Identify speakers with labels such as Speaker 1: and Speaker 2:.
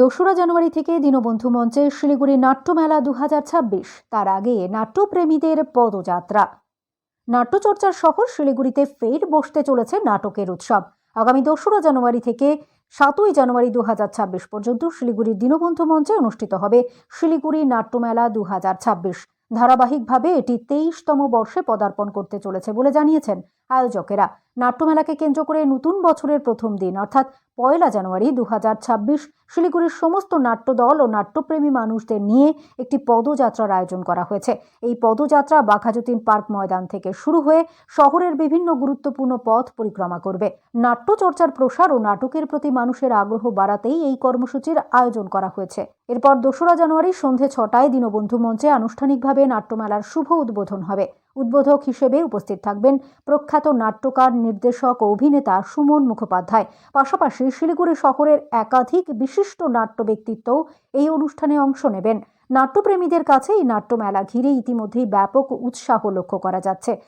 Speaker 1: দোসরা জানুয়ারি থেকে দীনবন্ধু মঞ্চে শিলিগুড়ি নাট্যমেলা দু হাজার ছাব্বিশ। তার আগে নাট্যপ্রেমীদের পদযাত্রা। নাট্যচর্চার শহর শিলিগুড়িতে ফের বসতে চলেছে নাটকের উৎসব। আগামী দোসরা জানুয়ারি থেকে সাতই জানুয়ারি দু হাজার ছাব্বিশ পর্যন্ত শিলিগুড়ির দীনবন্ধু মঞ্চে অনুষ্ঠিত হবে শিলিগুড়ি নাট্যমেলা দু ধারাবাহিকভাবে এটি তেইশতম বর্ষে পদার্পণ করতে চলেছে বলে জানিয়েছেন আয়োজকেরা। নাট্যমেলাকে কেন্দ্র করে নতুন বছরের প্রথম দিন, অর্থাৎ পয়লা জানুয়ারি দু হাজার ছাব্বিশ, শিলিগুড়ির সমস্ত নাট্যদল ও নাট্যপ্রেমী মানুষদের নিয়ে একটি পদযাত্রার আয়োজন করা হয়েছে। এই পদযাত্রা বাঘাযতীন পার্ক ময়দান থেকে শুরু হয়ে শহরের বিভিন্ন গুরুত্বপূর্ণ পথ পরিক্রমা করবে। নাট্যচর্চার প্রসার ও নাটকের প্রতি মানুষের আগ্রহ বাড়াতেই এই কর্মসূচির আয়োজন করা হয়েছে। এরপর দোসরা জানুয়ারি সন্ধে ছটায় দীনবন্ধু মঞ্চে আনুষ্ঠানিকভাবে নাট্যমেলার শুভ উদ্বোধন হবে। উদ্বোধক হিসেবে উপস্থিত থাকবেন প্রখ্যাত নাট্যকার, নির্দেশক ও অভিনেতা সুমন মুখোপাধ্যায়। পাশাপাশি শিলিগুড়ি শহরের একাধিক বিশিষ্ট নাট্য ব্যক্তিত্বও এই অনুষ্ঠানে অংশ নেবেন। নাট্যপ্রেমীদের কাছে এই নাট্যমেলা ঘিরে ইতিমধ্যেই ব্যাপক উৎসাহ লক্ষ্য করা যাচ্ছে।